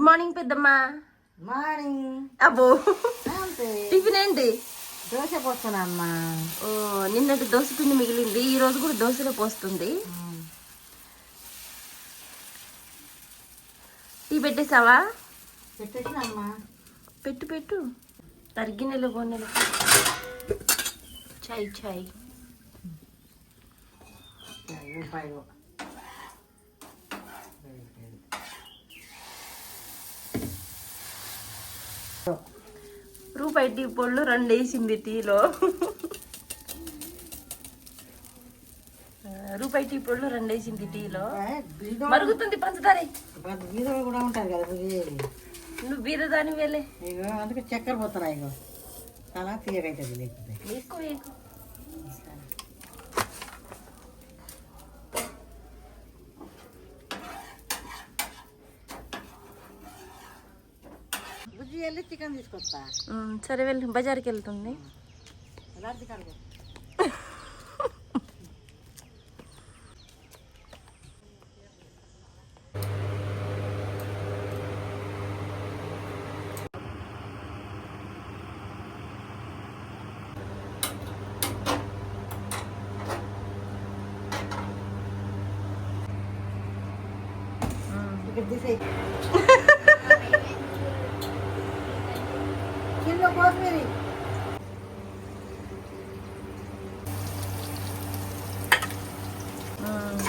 Good morning పెద్దమ్మా. Morning అబ్బో. Tiffin ఏంటి? దోశ పోస్తున్నామ్మా ఓ, నిన్నటి దోశ పిండి మిగిలింది. ఈ రోజు కూడా దోశలో పోస్తుంది. టీ పెట్టేసావా? పెట్టేసినమ్మా. పెట్టు పెట్టు. తరిగినెలు గొన్నెలు చాయ్ చాయ్. రూపాయలు రూపాయి టీ పొళ్ళు రెండు వేసింది టీలో. రూపాయి టీ పొళ్ళు రెండు వేసింది టీలో. మరుగుతుంది పంచదార. బీదలు కూడా ఉంటారు కదా నువ్వు బీరదాని వేలే. ఇగో అందుకే చక్కెర పోతున్నాయి ఇగో. చాలా తీయగైతుంది లేకపోతే. వేసుకో వేసుకో వెళ్ళి చికెన్ తీసుకొస్తా. సరే వెళ్ళి బజార్కి వెళ్తుంది. కాదు ఇక్కడ కిలో కొత్తిమీర ఉమ్.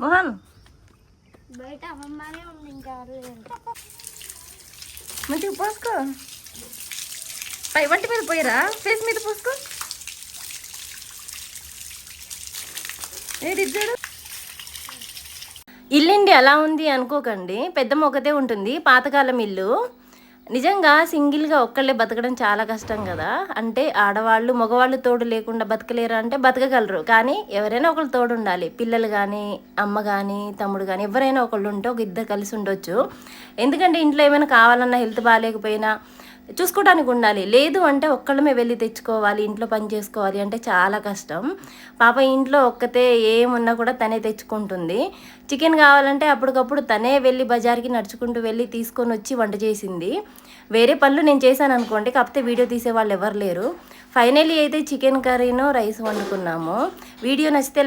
మోహన్ బయట అమ్మమ్మనే ఉంది ఇంకా ఎవరు మంచిగా పోసుకో పై వంటి మీద పోయిరా? ఫేస్ మీద పోసుకో. ఏది చూడు ఇల్లండి ఎలా ఉంది అనుకోకండి. పెద్దమ్మ ఒకతే ఉంటుంది. పాతకాలం ఇల్లు. నిజంగా సింగిల్గా ఒక్కళ్ళే బతకడం చాలా కష్టం కదా. అంటే ఆడవాళ్ళు మగవాళ్ళు తోడు లేకుండా బతకలేరు అంటే బతకగలరు. కానీ ఎవరైనా ఒకళ్ళు తోడు ఉండాలి. పిల్లలు కానీ అమ్మ కానీ తమ్ముడు కానీ ఎవరైనా ఒకళ్ళు ఉంటే ఒక ఇద్దరు కలిసి ఉండొచ్చు. ఎందుకంటే ఇంట్లో ఏమైనా కావాలన్నా హెల్త్ బాగాలేకపోయినా చూసుకోవడానికి ఉండాలి. లేదు అంటే ఒక్కళ్ళమే వెళ్ళి తెచ్చుకోవాలి ఇంట్లో పని చేసుకోవాలి అంటే చాలా కష్టం. పాప ఇంట్లో ఒక్కతే ఏమున్నా కూడా తనే తెచ్చుకుంటుంది. చికెన్ కావాలంటే అప్పటికప్పుడు తనే వెళ్ళి బజార్కి నడుచుకుంటూ వెళ్ళి తీసుకొని వచ్చి వంట చేసింది. వేరే పనులు నేను చేశాను అనుకోండి కాకపోతే వీడియో తీసే వాళ్ళు ఎవరు లేరు. ఫైనలీ అయితే చికెన్ కర్రీను రైస్ వండుకున్నాము. వీడియో నచ్చితే